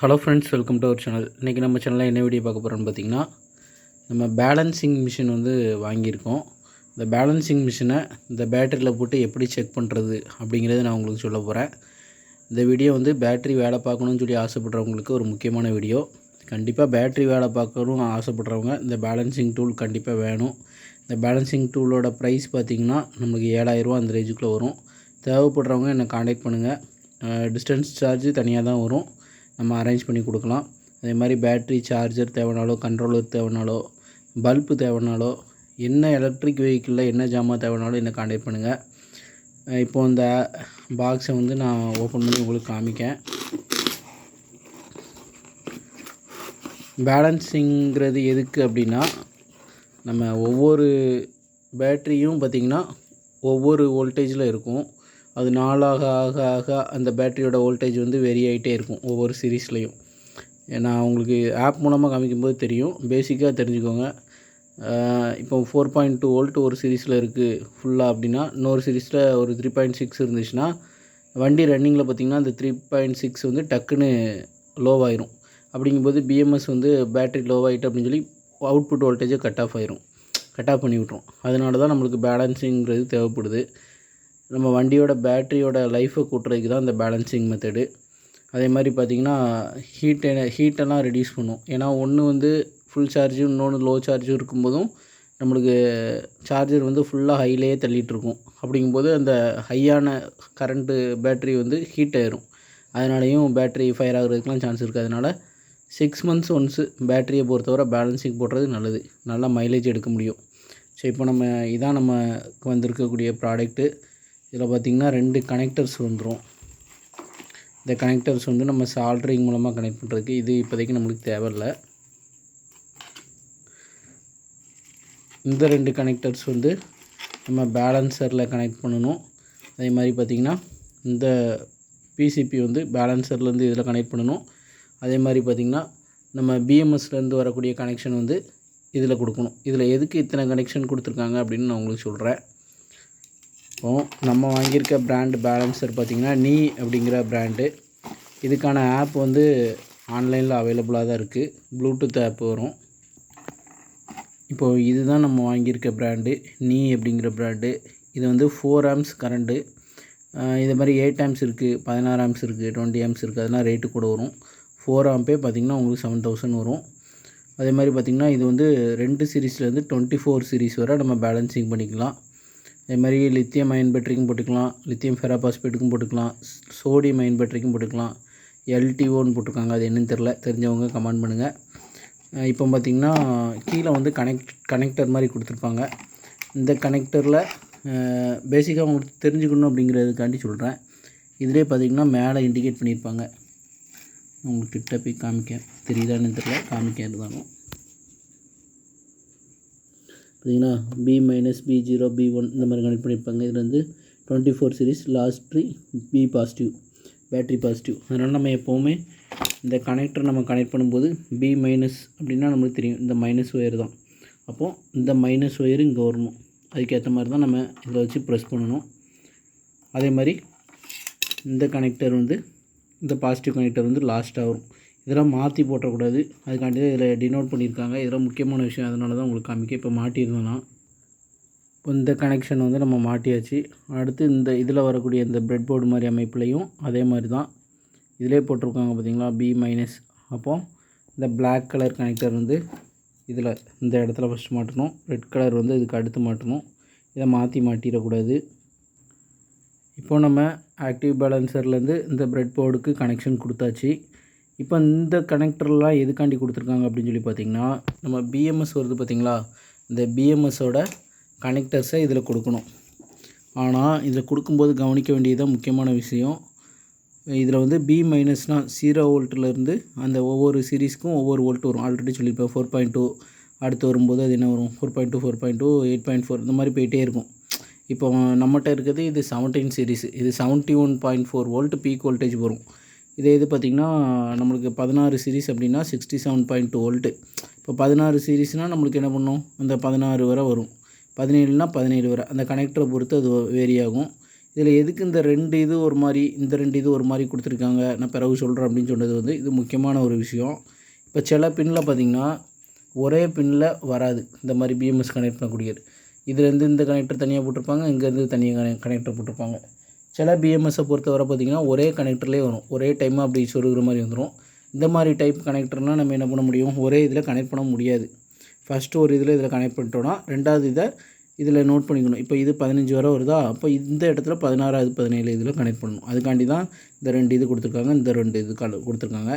Hello friends welcome to our channel இன்றைக்கி நம்ம சேனலில் என்ன வீடியோ பார்க்க போகிறோன்னு பார்த்தீங்கன்னா நம்ம பேலன்சிங் மிஷின் வந்து வாங்கியிருக்கோம். இந்த பேலன்சிங் மிஷினை இந்த பேட்டரியில் போட்டு எப்படி செக் பண்ணுறது அப்படிங்கிறத நான் உங்களுக்கு சொல்ல போகிறேன் இந்த வீடியோ வந்து பேட்டரி வேலை பார்க்கணும்னு சொல்லி ஆசைப்படுறவங்களுக்கு ஒரு முக்கியமான வீடியோ கண்டிப்பாக பேட்டரி வேலை பார்க்கணும் ஆசைப்படுறவங்க இந்த பேலன்சிங் டூல் கண்டிப்பாக வேணும். இந்த பேலன்சிங் டூலோட ப்ரைஸ் பார்த்திங்கன்னா நம்மளுக்கு ஏழாயிரரூவா அந்த ரேஞ்சுக்குள்ளே வரும். தேவைப்படுறவங்க என்னை காண்டாக்ட் பண்ணுங்கள் டிஸ்டன்ஸ் சார்ஜ் தனியாக தான் வரும். நம்ம அரேஞ்ச் பண்ணி கொடுக்கலாம். அதே மாதிரி பேட்ரி சார்ஜர் தேவைனாலோ கண்ட்ரோலர் தேவைனாலோ பல்பு தேவைனாலோ என்ன எலக்ட்ரிக் வெஹிக்கிளில் என்ன ஜாமான் தேவைனாலும் என்னை காண்டாக்ட் பண்ணுங்கள் இப்போ இந்த பாக்ஸை வந்து நான் ஓப்பன் பண்ணி உங்களுக்கு காமிக்கேன். பேலன்ஸிங்கிறது எதுக்கு அப்படின்னா நம்ம ஒவ்வொரு பேட்ரியும் பார்த்திங்கன்னா ஒவ்வொரு வோல்டேஜில் இருக்கும். அது நாளாக ஆக ஆக அந்த பேட்டரியோட வோல்டேஜ் வந்து வெரி ஆகிட்டே இருக்கும் ஒவ்வொரு சீரீஸ்லேயும். நான் உங்களுக்கு ஆப் மூலமாக காமிக்கும்போது தெரியும். பேசிக்காக தெரிஞ்சுக்கோங்க. இப்போ ஃபோர் பாயிண்ட் டூ வோல்ட் ஒரு சீரீஸில் இருக்குது ஃபுல்லாக அப்படின்னா இன்னொரு சீரீஸில் ஒரு த்ரீ பாயிண்ட் சிக்ஸ் இருந்துச்சுன்னா வண்டி ரன்னிங்கில் பார்த்திங்கன்னா அந்த த்ரீ பாயிண்ட் சிக்ஸ் வந்து டக்குன்னு லோவாயிரும் அப்படிங்கும்போது பிஎம்எஸ் வந்து பேட்டரி லோவாயிட்டு அப்படின்னு சொல்லி அவுட்புட் வோல்டேஜை கட் ஆஃப் ஆயிரும். கட் ஆஃப் பண்ணி விட்ரும் அதனால தான் நம்மளுக்கு பேலன்ஸிங்கிறது தேவைப்படுது. நம்ம வண்டியோட பேட்டரியோட லைஃப்பை கூட்டுறதுக்கு தான் இந்த பேலன்சிங் மெத்தடு அதே மாதிரி பார்த்திங்கன்னா ஹீட் ஹீட்டெல்லாம் ரெடியூஸ் பண்ணும். ஏன்னா ஒன்று வந்து ஃபுல் சார்ஜும் இன்னொன்று லோ சார்ஜும் இருக்கும்போதும் நம்மளுக்கு சார்ஜர் வந்து ஃபுல்லாக ஹையிலேயே தள்ளிகிட்ருக்கும் அப்படிங்கும்போது அந்த ஹையான கரண்ட்டு பேட்ரி வந்து ஹீட் ஆயிரும். அதனாலையும் பேட்ரி ஃபயர் ஆகுறதுக்குலாம் சான்ஸ் இருக்குது அதனால் சிக்ஸ் மந்த்ஸ் ஒன்ஸு பேட்டரியை பொறுத்தவரை பேலன்சிங் போடுறது நல்லது. நல்லா மைலேஜ் எடுக்க முடியும். ஸோ இப்போ நம்ம இதான் நம்ம வந்திருக்கக்கூடிய ப்ராடக்ட்டு இதில் பார்த்திங்கன்னா ரெண்டு கனெக்டர்ஸ் வந்துடும் இந்த கனெக்டர்ஸ் வந்து நம்ம சால்ட்ரிங் மூலமாக கனெக்ட் பண்ணுறதுக்கு இது இப்போதைக்கு நம்மளுக்கு தேவையில்லை. இந்த ரெண்டு கனெக்டர்ஸ் வந்து நம்ம பேலன்சரில் கனெக்ட் பண்ணணும். அதே மாதிரி பார்த்திங்கன்னா இந்த பிசிபி வந்து பேலன்சர்லேருந்து இதில் கனெக்ட் பண்ணணும். அதே மாதிரி பார்த்திங்கன்னா நம்ம பிஎம்எஸ்லேருந்து வரக்கூடிய கனெக்ஷன் வந்து இதில் கொடுக்கணும். இதில் எதுக்கு இத்தனை கனெக்ஷன் கொடுத்துருக்காங்க அப்படின்னு நான் உங்களுக்கு சொல்கிறேன் நம்ம வாங்கியிருக்க பிராண்டு பேலன்சர் பார்த்திங்கன்னா நீ அப்படிங்கிற பிராண்டு இதுக்கான ஆப் வந்து ஆன்லைனில் அவைலபிளாக தான் இருக்குது ப்ளூடூத் ஆப் வரும். இப்போது இதுதான் நம்ம வாங்கியிருக்க பிராண்டு நீ அப்படிங்கிற பிராண்டு இது வந்து ஃபோர் ஆம்ஸ் கரண்ட்டு இது மாதிரி எயிட் ஆம்ஸ் இருக்குது பதினாறு ஆம்ஸ் இருக்குது டுவெண்ட்டி ஆம்ஸ் இருக்குது அதெல்லாம் ரேட்டு கூட வரும். ஃபோர் ஆம்பே பார்த்திங்கன்னா உங்களுக்கு செவன் தௌசண்ட் வரும். அதே மாதிரி பார்த்திங்கன்னா இது வந்து ரெண்டு சீரீஸ்லேருந்து டுவெண்ட்டி ஃபோர் சீரீஸ் வரை நம்ம பேலன்சிங் பண்ணிக்கலாம். அதே மாதிரி லித்தியம் அயன் பேட்டரிக்கும் போட்டுக்கலாம். லித்தியம் ஃபெராபாஸ்பேட்டுக்கும் போட்டுக்கலாம். சோடியம் அயன் பேட்டரிக்கும் போட்டுக்கலாம். எல்டிஓன்னு போட்டிருக்காங்க. அது என்னன்னு தெரில தெரிஞ்சவங்க கமெண்ட் பண்ணுங்கள் இப்போ பார்த்திங்கன்னா கீழே வந்து கனெக்ட் கனெக்டர் மாதிரி கொடுத்துருப்பாங்க. இந்த கனெக்டரில் பேசிக்காக உங்களுக்கு தெரிஞ்சுக்கணும் அப்படிங்கிறதுக்காண்டி சொல்கிறேன் இதிலே பார்த்திங்கன்னா மேலே இண்டிகேட் பண்ணியிருப்பாங்க. உங்களுக்கு கிட்ட போய் காமிக்க. தெரியுதான்னு தெரியல. காமிக்க இருந்தாலும் பார்த்தீங்கன்னா B minus B zero B one இந்த மாதிரி கனெக்ட் பண்ணியிருப்பாங்க. இதில் வந்து twenty four series last B positive battery positive அதனால் நம்ம எப்போவுமே இந்த கனெக்டர் நம்ம கனெக்ட் பண்ணும்போது பி மைனஸ் அப்படின்னா நம்மளுக்கு தெரியும். இந்த மைனஸ் ஒயர் தான். அப்போது இந்த மைனஸ் ஒயர் இங்கே வரணும். அதுக்கேற்ற மாதிரி தான் நம்ம இதில் வச்சு ப்ரெஸ் பண்ணணும். அதே மாதிரி இந்த கனெக்டர் வந்து இந்த பாசிட்டிவ் கனெக்டர் வந்து லாஸ்ட்டாக வரும். இதெல்லாம் மாற்றி போட்டக்கூடாது. அதுக்காண்டி தான் இதில் டினோட் பண்ணியிருக்காங்க. இதெல்லாம் முக்கியமான விஷயம். அதனால தான் உங்களுக்கு காமிக்க இப்போ மாட்டியிருந்தோன்னா இப்போ இந்த கனெக்ஷன் வந்து நம்ம மாட்டியாச்சு. அடுத்து இந்த இதில் வரக்கூடிய இந்த பிரெட் போர்டு மாதிரி அமைப்புலையும் அதே மாதிரி தான் இதிலே போட்டிருக்காங்க பார்த்தீங்களா பி மைனஸ் அப்போது இந்த பிளாக் கலர் கனெக்டர் வந்து இதில் இந்த இடத்துல ஃபஸ்ட்டு மாட்டணும். ரெட் கலர் வந்து இதுக்கு அடுத்து மாட்டணும். இதை மாற்றி மாட்டிடக்கூடாது. இப்போது நம்ம ஆக்டிவ் பேலன்சர்லேருந்து இந்த பிரெட் போர்டுக்கு கனெக்ஷன் கொடுத்தாச்சு. இப்போ இந்த கனெக்டர்லாம் எதுக்காண்டி கொடுத்துருக்காங்க அப்படின்னு சொல்லி பார்த்திங்கன்னா நம்ம பிஎம்எஸ் வருது பார்த்திங்களா? இந்த பிஎம்எஸோட கனெக்டர்ஸை இதில் கொடுக்கணும். ஆனால் இதில் கொடுக்கும்போது கவனிக்க வேண்டியதான் முக்கியமான விஷயம். இதில் வந்து பி மைனஸ்னால் ஜீரோ வோல்ட்லேருந்து அந்த ஒவ்வொரு சீரீஸ்க்கும் ஒவ்வொரு வோல்ட் வரும். ஆல்ரெடி சொல்லியிருப்பேன் ஃபோர் பாயிண்ட் டூ அடுத்து வரும்போது அது என்ன வரும்? Four point two four point two eight point four இந்த மாதிரி போயிட்டே இருக்கும். இப்போ நம்மகிட்ட இருக்கிறது இது செவன்டீன் சீரீஸ் இது seventy one point four volt peak voltage வரும். இதே இது பார்த்திங்கன்னா நம்மளுக்கு பதினாறு சீரீஸ் அப்படின்னா sixty seven point two volt இப்போ பதினாறு சீரீஸ்னால் நம்மளுக்கு என்ன பண்ணும்? அந்த பதினாறு வரை வரும். பதினேழுனா பதினேழு வரை. அந்த கனெக்டரை பொறுத்து அது வேரி ஆகும். இதில் எதுக்கு இந்த ரெண்டு இது ஒரு மாதிரி இந்த ரெண்டு இது ஒரு மாதிரி கொடுத்துருக்காங்க? நான் பிறகு சொல்கிறேன் அப்படின்னு சொன்னது வந்து இது முக்கியமான ஒரு விஷயம். இப்போ சில பின்னில் பார்த்திங்கன்னா ஒரே பின்னில் வராது. இந்த மாதிரி பிஎம்எஸ் கனெக்ட் பண்ணக்கூடியது. இதுலேருந்து இந்த கனெக்டர் தனியாக போட்டிருப்பாங்க இங்கேருந்து தனியாக கனெக்டர் போட்டிருப்பாங்க. சில பிஎம்எஸ்ஸை பொறுத்தவரை பார்த்திங்கன்னா ஒரே கனெக்டர்லேயே வரும். ஒரே டைமாக அப்படி சொருகிற மாதிரி வந்துடும் இந்த மாதிரி டைப் கனெக்டர்னால் நம்ம என்ன பண்ண முடியும்? ஒரே இதில் கனெக்ட் பண்ண முடியாது. ஃபஸ்ட்டு ஒரு இதில் இதில் கனெக்ட் பண்ணிட்டோன்னா ரெண்டாவது இதை இதில் நோட் பண்ணிக்கணும். இப்போ இது பதினஞ்சு வரை வருதா? அப்போ இந்த இடத்துல பதினாறாவது பதினேழு இதில் கனெக்ட் பண்ணணும். அதுக்காண்டி தான் இந்த ரெண்டு இது கொடுத்துருக்காங்க. இந்த ரெண்டு இது கல கொடுத்துருக்காங்க.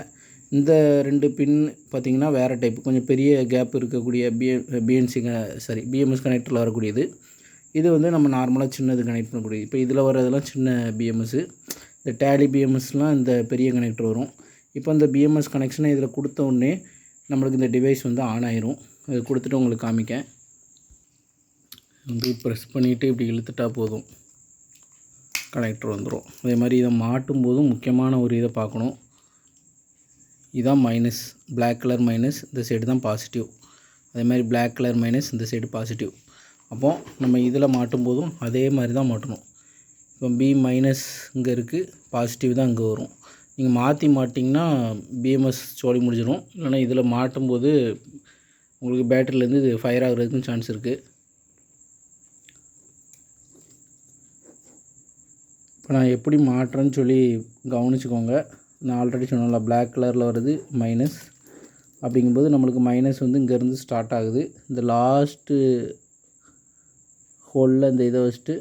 இந்த ரெண்டு பின் பார்த்திங்கன்னா வேறு டைப் கொஞ்சம் பெரிய கேப் இருக்கக்கூடிய B A BNC sorry BMS கனெக்டரில் வரக்கூடியது. இது வந்து நம்ம நார்மலாக சின்னது கனெக்ட் பண்ணக்கூடிய இப்போ இதில் வரதெல்லாம் சின்ன பிஎம்எஸ்ஸு இந்த டேலி பிஎம்எஸ்லாம் இந்த பெரிய கனெக்டர் வரும். இப்போ இந்த பிஎம்எஸ் கனெக்ஷனை இதில் கொடுத்த உடனே நம்மளுக்கு இந்த டிவைஸ் வந்து ஆன் ஆயிரும். அது கொடுத்துட்டு உங்களுக்கு காமிக்கேன் வந்து ப்ரெஸ் பண்ணிவிட்டு இப்படி இழுத்துட்டா போதும். கனெக்டர் வந்துடும் அதே மாதிரி இதை மாட்டும் போதும் முக்கியமான ஒரு இதை பார்க்கணும். இதான் மைனஸ் பிளாக் கலர் மைனஸ் இந்த சைடு தான் பாசிட்டிவ் அதே மாதிரி பிளாக் கலர் மைனஸ் இந்த சைடு பாசிட்டிவ் அப்போது நம்ம இதில் மாட்டும் போதும் அதே மாதிரி தான் மாட்டணும். இப்போ பி மைனஸ் இங்கே இருக்குது பாசிட்டிவ் தான் இங்கே வரும். நீங்கள் மாற்றி மாட்டிங்கன்னா பிஎம்எஸ் சோழி முடிஞ்சிடும். இல்லைனா இதில் மாட்டும்போது உங்களுக்கு பேட்டரியிலேருந்து இது ஃபயர் ஆகுறதுக்கும் சான்ஸ் இருக்குது இப்போ நான் எப்படி மாட்டுறேன்னு சொல்லி கவனிச்சுக்கோங்க. நான் ஆல்ரெடி சொன்னேன்ல பிளாக் கலரில் வருது மைனஸ் அப்படிங்கும்போது நம்மளுக்கு மைனஸ் வந்து இங்கேருந்து ஸ்டார்ட் ஆகுது. இந்த லாஸ்ட்டு ஹோலில் இந்த இதை வச்சுட்டு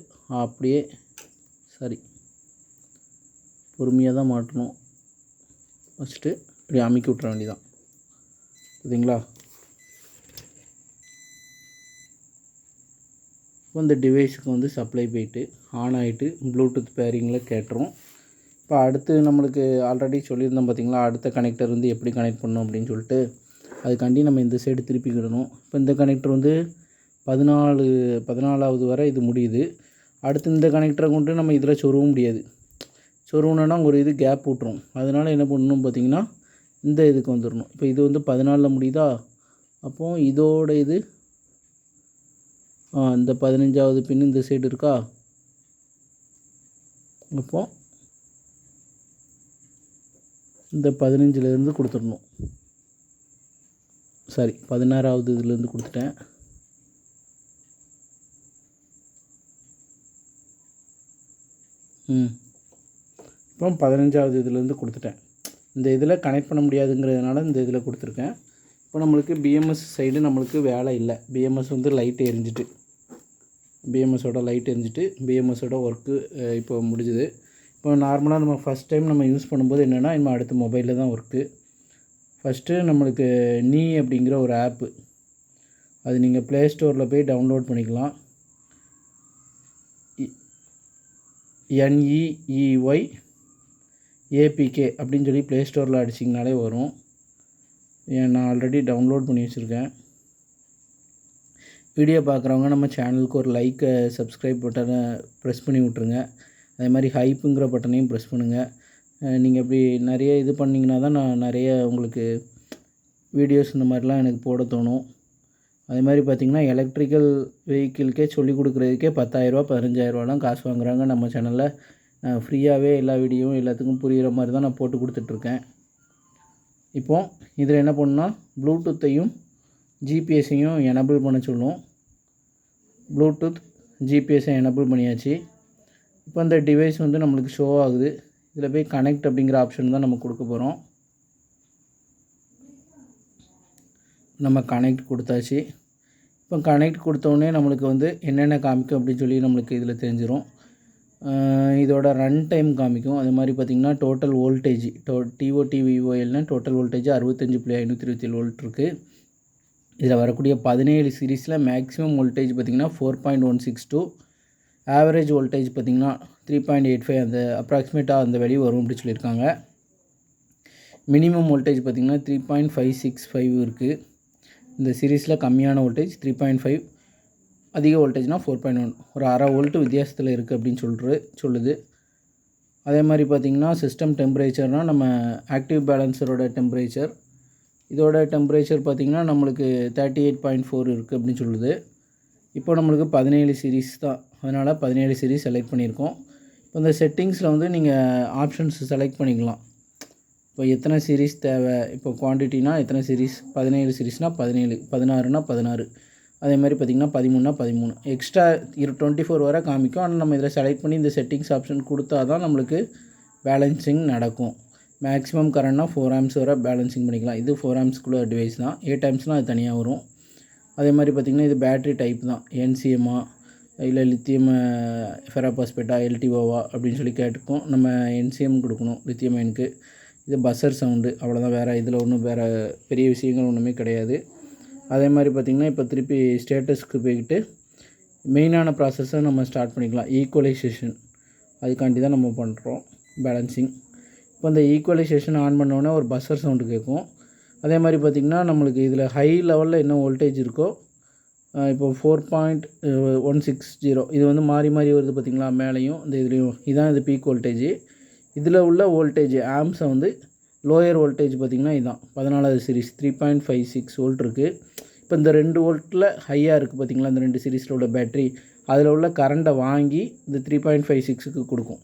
அப்படியே சரி பொறுமையாக தான் மாட்டணும். வச்சுட்டு இப்படி அமுக்கி விட்ற வேண்டியதான் புரியுதுங்களா? இப்போ இந்த டிவைஸுக்கு வந்து சப்ளை போயிட்டு ஆன் ஆகிட்டு ப்ளூடூத் பேரிங்கில் கேட்டுரும். இப்போ அடுத்து நம்மளுக்கு ஆல்ரெடி சொல்லியிருந்தோம் பார்த்தீங்களா? அடுத்த கனெக்டர் வந்து எப்படி கனெக்ட் பண்ணணும் அப்படின்னு சொல்லிட்டு அதுக்காண்டி நம்ம இந்த சைடு திருப்பிக்கிடணும் இப்போ இந்த கனெக்டர் வந்து பதினாலு பதினாலாவது வரை இது முடியுது. அடுத்து இந்த கனெக்டரை கொண்டு நம்ம இதில் சொருக முடியாது. சொருகணுன்னா ஒரு இது கேப் விட்ரும் அதனால் என்ன பண்ணணும் பார்த்தீங்கன்னா இந்த இதுக்கு வந்துடணும் இப்போ இது வந்து பதினாலில் முடியுதா? அப்போது இதோட இது ஆ இந்த பதினஞ்சாவது பின் இந்த சைடு இருக்கா? அப்போ இந்த பதினஞ்சிலேருந்து கொடுத்துடணும். சாரி பதினாறாவது இதுலேருந்து கொடுத்துட்டேன். ம். இப்போ பதினஞ்சாவது இதுலேருந்து கொடுத்துட்டேன். இந்த இதில் கனெக்ட் பண்ண முடியாதுங்கிறதுனால இந்த இதில் கொடுத்துருக்கேன். இப்போ நம்மளுக்கு பிஎம்எஸ் சைடு நம்மளுக்கு வேலை இல்லை. பிஎம்எஸ் வந்து லைட் எரிஞ்சிட்டு. பிஎம்எஸோட லைட் எரிஞ்சிட்டு பிஎம்எஸோட ஒர்க்கு இப்போ முடிஞ்சுது. இப்போ நார்மலாக நம்ம ஃபஸ்ட் டைம் நம்ம யூஸ் பண்ணும்போது என்னென்னா நம்ம அடுத்த மொபைலில் தான் ஒர்க்கு ஃபஸ்ட்டு நம்மளுக்கு நீ அப்படிங்கிற ஒரு ஆப்பு அது நீங்கள் ப்ளே ஸ்டோரில் போய் டவுன்லோட் பண்ணிக்கலாம். என்இஇஒய் ஏபிகே அப்படின்னு சொல்லி ப்ளே ஸ்டோரில் அடிச்சிங்கனாலே வரும். நான் ஆல்ரெடி டவுன்லோட் பண்ணி வச்சுருக்கேன். வீடியோ பார்க்குறவங்க நம்ம சேனலுக்கு ஒரு லைக்கை சப்ஸ்கிரைப் பட்டனை ப்ரெஸ் பண்ணி விட்ருங்க அதே மாதிரி ஹைப்புங்கிற பட்டனையும் ப்ரெஸ் பண்ணுங்கள் நீங்கள் இப்படி நிறைய இது பண்ணிங்கன்னா தான் நான் நிறைய உங்களுக்கு வீடியோஸ் இந்த மாதிரிலாம் எனக்கு போட தோணும். அதே மாதிரி பார்த்திங்கன்னா எலக்ட்ரிக்கல் வெஹிக்கிள்கே சொல்லிக் கொடுக்குறதுக்கே பத்தாயிரரூபா பதினஞ்சாயிரரூவாலாம் காசு வாங்குறாங்க. நம்ம சேனலில் ஃப்ரீயாகவே எல்லா வீடியோவும் எல்லாத்துக்கும் புரிகிற மாதிரி தான் நான் போட்டு கொடுத்துட்ருக்கேன். இப்போது இதில் என்ன பண்ணால் ப்ளூடூத்தையும் ஜிபிஎஸ்ஸையும் எனபிள் பண்ண சொல்லும் ப்ளூடூத் ஜிபிஎஸ்ஸை எனபிள் பண்ணியாச்சு. இப்போ அந்த டிவைஸ் வந்து நம்மளுக்கு ஷோ ஆகுது. இதில் போய் கனெக்ட் அப்படிங்கிற ஆப்ஷன் தான் நம்ம கொடுக்க போகிறோம் நம்ம கனெக்ட் கொடுத்தாச்சு. இப்போ கனெக்ட் கொடுத்தோடனே நம்மளுக்கு வந்து என்னென்ன காமிக்கும் அப்படின்னு சொல்லி நம்மளுக்கு இதில் தெரிஞ்சிடும் இதோட ரன் டைம் காமிக்கும். அதே மாதிரி பார்த்திங்கன்னா டோட்டல் வோல்டேஜ் டோ டிஓடி விஓஎல்னால் டோட்டல் வோல்டேஜ் அறுபத்தஞ்சு புள்ளி ஐநூற்றி இருபத்தி ஏழு வோல்ட் இருக்குது இதில் வரக்கூடிய பதினேழு சீரீஸில் மேக்ஸிமம் வோல்டேஜ் பார்த்திங்கன்னா four point one six two average voltage பார்த்திங்கன்னா த்ரீ பாயிண்ட் எயிட் ஃபைவ் அந்த அப்ராக்சிமேட்டாக அந்த வெளியே வரும் அப்படின்னு சொல்லியிருக்காங்க. மினிமம் வோல்டேஜ் பார்த்திங்கன்னா three point five six five இருக்குது இந்த சீரீஸில் கம்மியான வோல்டேஜ் த்ரீ பாயிண்ட் ஃபைவ் அதிக வோல்டேஜ்னால் ஃபோர் பாயிண்ட் ஒன் ஒரு அரை வோல்ட் வித்தியாசத்தில் இருக்குது அப்படின்னு சொல்கிற சொல்லுது. அதே மாதிரி பார்த்திங்கன்னா சிஸ்டம் டெம்பரேச்சர்னால் நம்ம ஆக்டிவ் பேலன்சரோட டெம்பரேச்சர் இதோட டெம்பரேச்சர் பார்த்திங்கன்னா நம்மளுக்கு தேர்ட்டி எயிட் பாயிண்ட் ஃபோர் இருக்குது அப்படின்னு சொல்லுது. இப்போ நம்மளுக்கு பதினேழு சீரீஸ் தான். அதனால் பதினேழு சீரீஸ் செலக்ட் பண்ணியிருக்கோம். இப்போ இந்த செட்டிங்ஸில் வந்து நீங்கள் ஆப்ஷன்ஸ் செலக்ட் பண்ணிக்கலாம். இப்போ எத்தனை சீரீஸ் தேவை? இப்போ குவான்டிட்டினா எத்தனை சீரீஸ் பதினேழு சீரீஸ்னால் பதினேழு பதினாறுனா பதினாறு. அதே மாதிரி பார்த்திங்கன்னா பதிமூணுனா பதிமூணு. எக்ஸ்ட்ரா இரு டுவெண்ட்டி ஃபோர் வரை காமிக்கும். ஆனால் நம்ம இதில் செலக்ட் பண்ணி இந்த செட்டிங்ஸ் ஆப்ஷன் கொடுத்தா தான் நம்மளுக்கு பேலன்சிங் நடக்கும். மேக்ஸிமம் கரண்ட்னா ஃபோர் ஆம்ஸ் வரை பேலன்சிங் பண்ணிக்கலாம். இது ஃபோர் ஆம்ஸ்க்குள்ள டிவைஸ் தான். எயிட் ஆம்ஸ்னால் அது தனியாக வரும். அதே மாதிரி பார்த்திங்கன்னா இது பேட்ரி டைப் தான். என்சிஎம்மா இல்லை லித்தியம் ஃபெராபாஸ்பேட்டா எல்டிஓவா அப்படின்னு சொல்லி கேட்டுக்கும். நம்ம என்சிஎம் கொடுக்கணும் லித்தியம் அயனுக்கு இது பஸ்ஸர் சவுண்டு அவ்வளோதான் வேறு இதில் ஒன்றும் வேறு பெரிய விஷயங்கள் ஒன்றுமே கிடையாது. அதே மாதிரி பார்த்திங்கன்னா இப்போ திருப்பி ஸ்டேட்டஸ்க்கு போய்கிட்டு மெயினான ப்ராசஸை நம்ம ஸ்டார்ட் பண்ணிக்கலாம். ஈக்குவலைசேஷன் அதுக்காண்டி தான் நம்ம பண்ணுறோம் பேலன்சிங் இப்போ இந்த ஈக்குவலைசேஷன் ஆன் பண்ணோன்னே ஒரு பஸ்ஸர் சவுண்டு கேட்கும். அதே மாதிரி பார்த்திங்கன்னா நம்மளுக்கு இதில் ஹை லெவலில் என்ன வோல்டேஜ் இருக்கோ இப்போ four point one six zero இது வந்து மாறி மாறி வருது பார்த்திங்களா மேலேயும் இந்த இதுலேயும். இதுதான் இது பீக் வோல்டேஜ் இதில் உள்ள வோல்டேஜ் ஆம்ஸை வந்து லோயர் வோல்டேஜ் பார்த்திங்கன்னா இதுதான் பதினாலாவது series three point five six volt இருக்குது இப்போ இந்த ரெண்டு வோல்ட்டில் ஹையாக இருக்குது பார்த்திங்களா இந்த ரெண்டு சீரிஸில் உள்ள பேட்ரி அதில் உள்ள கரண்ட்டை வாங்கி இந்த த்ரீ பாயிண்ட் ஃபைவ் சிக்ஸுக்கு கொடுக்கும்.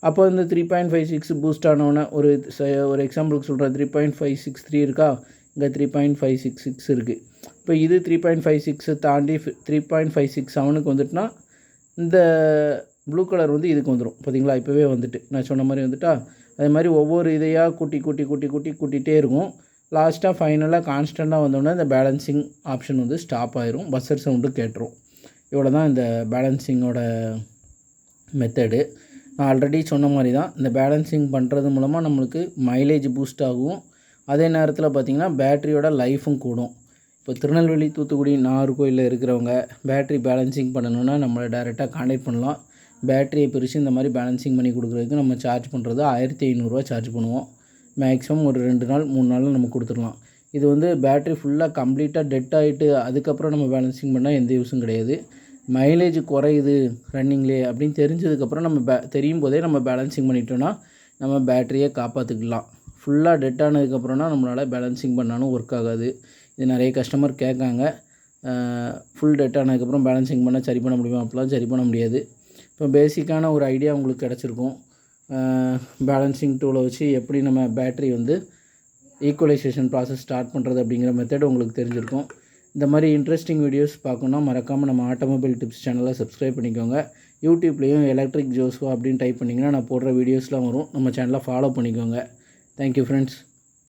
அப்போ இந்த three point five six boost ஆனவுடனே ஒரு ச- ஒரு எக்ஸாம்பிளுக்கு சொல்கிறேன் three point five six three இருக்கா? இங்கே three point five six six இருக்குது இப்போ இது த்ரீ பாயிண்ட் ஃபைவ் சிக்ஸை தாண்டி த்ரீ பாயிண்ட் ஃபைவ் சிக்ஸ் செவனுக்கு வந்துட்டுனா இந்த ப்ளூ கலர் வந்து இதுக்கு வந்துடும் பார்த்தீங்களா இப்போவே வந்துட்டு. நான் சொன்ன மாதிரி வந்துட்டா அதே மாதிரி ஒவ்வொரு இதையாக கூட்டி கூட்டி கூட்டி கூட்டி கூட்டிகிட்டே இருக்கும். லாஸ்ட்டாக ஃபைனலாக கான்ஸ்டண்ட்டாக வந்தோடனே இந்த பேலன்சிங் ஆப்ஷன் வந்து ஸ்டாப் ஆயிரும். பஸ்ஸர் சவுண்டு கேட்டுரும். இவ்வளோ தான் இந்த பேலன்சிங்கோட மெத்தடு நான் ஆல்ரெடி சொன்ன மாதிரி தான் இந்த பேலன்சிங் பண்ணுறது மூலமாக நம்மளுக்கு மைலேஜ் பூஸ்ட் ஆகும். அதே நேரத்தில் பார்த்திங்கன்னா பேட்டரியோட லைஃபும் கூடும். இப்போ திருநெல்வேலி தூத்துக்குடி நாகர்கோயிலில் இருக்கிறவங்க பேட்டரி பேலன்சிங் பண்ணணுன்னா நம்மளை டேரெக்டாக காண்டாக்ட் பண்ணலாம். பேட்டரியை பிரித்து இந்த மாதிரி பேலன்சிங் பண்ணி கொடுக்குறதுக்கு நம்ம சார்ஜ் பண்ணுறது ஆயிரத்தி ஐநூறுரூவா சார்ஜ் பண்ணுவோம். மேக்ஸிமம் ஒரு ரெண்டு நாள் மூணு நாளில் நம்ம கொடுத்துடலாம். இது வந்து பேட்டரி ஃபுல்லாக கம்ப்ளீட்டாக டெட் ஆகிட்டு அதுக்கப்புறம் நம்ம பேலன்சிங் பண்ணால் எந்த யூஸும் கிடையாது. மைலேஜ் குறையுது ரன்னிங்லேயே அப்படின்னு தெரிஞ்சதுக்கப்புறம் நம்ம பே தெரியும் போதே நம்ம பேலன்சிங் பண்ணிட்டோன்னா நம்ம பேட்டரியை காப்பாற்றிக்கலாம் ஃபுல்லாக டெட் ஆனதுக்கப்புறம்னா நம்மளால் பேலன்சிங் பண்ணாலும் ஒர்க் ஆகாது. இது நிறைய கஸ்டமர் கேட்காங்க. ஃபுல் டெட் ஆனதுக்கப்புறம் பேலன்சிங் பண்ணால் சரி பண்ண முடியுமா? அப்படிலாம் சரி பண்ண முடியாது. இப்போ பேசிக்கான ஒரு ஐடியா உங்களுக்கு கிடச்சிருக்கும். பேலன்சிங் டூலை வச்சு எப்படி நம்ம பேட்ரி வந்து ஈக்குவலைசேஷன் ப்ராசஸ் ஸ்டார்ட் பண்ணுறது அப்படிங்கிற மெத்தட் உங்களுக்கு தெரிஞ்சிருக்கும். இந்த மாதிரி இன்ட்ரெஸ்டிங் வீடியோஸ் பார்க்கணுன்னா மறக்காமல் நம்ம ஆட்டோமொபைல் டிப்ஸ் சேனலை சப்ஸ்கிரைப் பண்ணிக்கோங்க. யூடியூப்லேயும் எலக்ட்ரிக் ஜோஸ்வா அப்படின்னு டைப் பண்ணிங்கன்னா நான் போடுற வீடியோஸ்லாம் வரும். நம்ம சேனலை ஃபாலோ பண்ணிக்கோங்க. Thank you friends